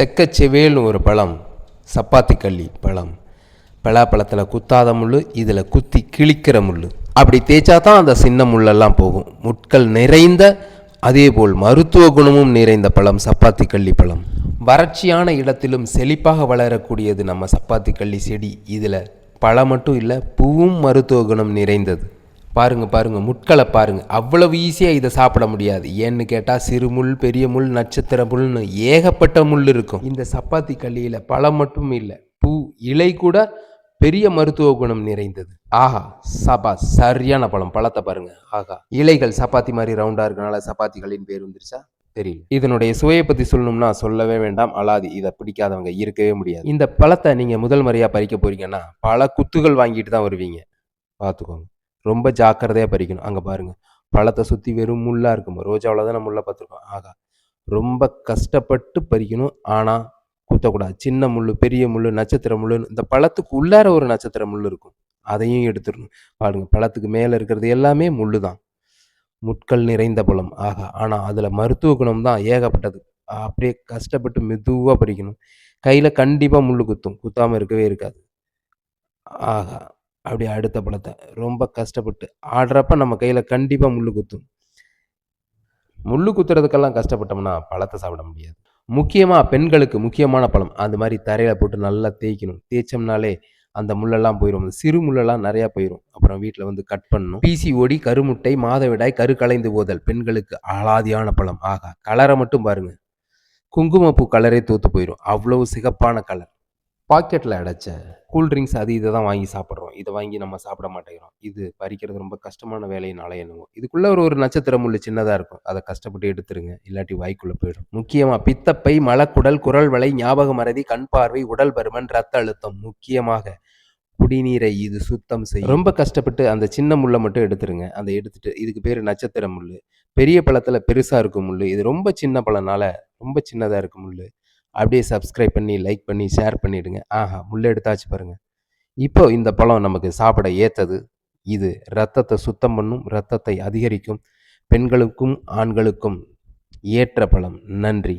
செக்கச்செவேல்னு ஒரு பழம் சப்பாத்தி கள்ளி பழம். பலாப்பழத்தில் குத்தாத முள் இதில் குத்தி கிழிக்கிற முள் அப்படி தேய்ச்சா தான் அந்த சின்ன முள்ளெல்லாம் போகும். முட்கள் நிறைந்த அதேபோல் மருத்துவ குணமும் நிறைந்த பழம் சப்பாத்தி கள்ளி பழம். வறட்சியான இடத்திலும் செழிப்பாக வளரக்கூடியது நம்ம சப்பாத்தி கள்ளி செடி. இதில் பழம் மட்டும் இல்லை பூவும் மருத்துவ குணம் நிறைந்தது. பாருங்க பாருங்க முட்களை பாருங்க. அவ்வளவு ஈஸியாக இதை சாப்பிட முடியாது. ஏன்னு கேட்டால் சிறு முள் பெரிய முள் நட்சத்திர முள்னு ஏகப்பட்ட முள் இருக்கும். இந்த சப்பாத்தி கள்ளியில் பழம் மட்டும் இல்லை பூ இலை கூட பெரிய மருத்துவ குணம் நிறைந்தது. ஆஹா சபா சரியான பழம். பழத்தை பாருங்க. ஆஹா இலைகள் சப்பாத்தி மாதிரி ரவுண்டா இருக்கனால சப்பாத்திகளின் பேர் வந்துருச்சா? தெரியல. இதனுடைய சுவையை பத்தி சொல்லணும்னா சொல்லவே வேண்டாம். அலாதி இதை பிடிக்காதவங்க இருக்கவே முடியாது. இந்த பழத்தை நீங்க முதல் முறையா பறிக்க போறீங்கன்னா பல குத்துகள் வாங்கிட்டு தான் வருவீங்க. பார்த்துக்கோங்க. ரொம்ப ஜாக்கிரதையாக பறிக்கணும். அங்கே பாருங்கள் பழத்தை சுற்றி வெறும் முள்ளாக இருக்கும்? ரோஜாவில் தான் நம்ம முள்ள பார்த்துருக்கோம். ஆகா. ரொம்ப கஷ்டப்பட்டு பறிக்கணும். ஆனால் குத்தக்கூடாது. சின்ன முள் பெரிய முள் நட்சத்திர முள் இந்த பழத்துக்கு உள்ளார ஒரு நட்சத்திர முள் இருக்கும். அதையும் எடுத்துடணும். பாருங்க. பழத்துக்கு மேலே இருக்கிறது எல்லாமே முள்ளு தான் முட்கள் நிறைந்த பழம். ஆகா. ஆனால் அதில் மருத்துவ குணம் தான் ஏகப்பட்டது. அப்படியே கஷ்டப்பட்டு மெதுவாக பறிக்கணும். கையில் கண்டிப்பாக முள் குத்தும். குத்தாமல் இருக்கவே இருக்காது. ஆகா. அப்படியே அடுத்த பழத்தை ரொம்ப கஷ்டப்பட்டு ஆடுறப்ப நம்ம கையில் கண்டிப்பாக முள் குத்தும். முள்ளு குத்துறதுக்கெல்லாம் கஷ்டப்பட்டோம்னா பழத்தை சாப்பிட முடியாது. முக்கியமாக பெண்களுக்கு முக்கியமான பழம். அந்த மாதிரி தரையில் போட்டு நல்லா தேய்க்கணும். தேய்ச்சோம்னாலே அந்த முள்ளெல்லாம் போயிடும் அந்த சிறு முள்ளெல்லாம் நிறையா போயிடும் அப்புறம் வீட்டில் வந்து கட் பண்ணணும். பிசிஓடி கருமுட்டை மாதவிடாய் கரு கலைந்து போதல் பெண்களுக்கு அலாதியான பழம். ஆகா கலரை மட்டும் பாருங்க. குங்குமப்பூ கலரே தூத்து போயிடும் அவ்வளவு சிகப்பான கலர். பாக்கெட்டில் அடைச்ச கூல்ட்ரிங்க்ஸ் அது இதை தான் வாங்கி சாப்பிட்றோம். இதை வாங்கி நம்ம சாப்பிட மாட்டேங்கிறோம். இது பறிக்கிறது ரொம்ப கஷ்டமான வேலையினால என்னவோ. இதுக்குள்ளே ஒரு ஒரு நட்சத்திர முள் சின்னதாக இருக்கும். அதை கஷ்டப்பட்டு எடுத்துருங்க. இல்லாட்டி வாய்க்குள்ளே போயிடும். முக்கியமாக பித்தப்பை மலக்குடல் குரல் வலை ஞாபக மறதி கண் பார்வை உடல் பருமன் ரத்த அழுத்தம். முக்கியமாக குடிநீரை இது சுத்தம் செய்யும். ரொம்ப கஷ்டப்பட்டு அந்த சின்ன முள்ளை மட்டும் எடுத்துருங்க. அந்த எடுத்துட்டு இதுக்கு பேர் நட்சத்திர முள் பெரிய பழத்தில் பெருசாக இருக்கும் முள் இது ரொம்ப சின்ன பழனால ரொம்ப சின்னதாக இருக்கும் முள் அப்படியே சப்ஸ்கிரைப் பண்ணி லைக் பண்ணி ஷேர் பண்ணிவிடுங்க ஆஹா முள்ளெடுத்தாச்சு பாருங்கள் இப்போ இந்த பழம் நமக்கு சாப்பிட ஏற்றது இது ரத்தத்தை சுத்தம் பண்ணும் ரத்தத்தை அதிகரிக்கும் பெண்களுக்கும் ஆண்களுக்கும் ஏற்ற பழம். நன்றி.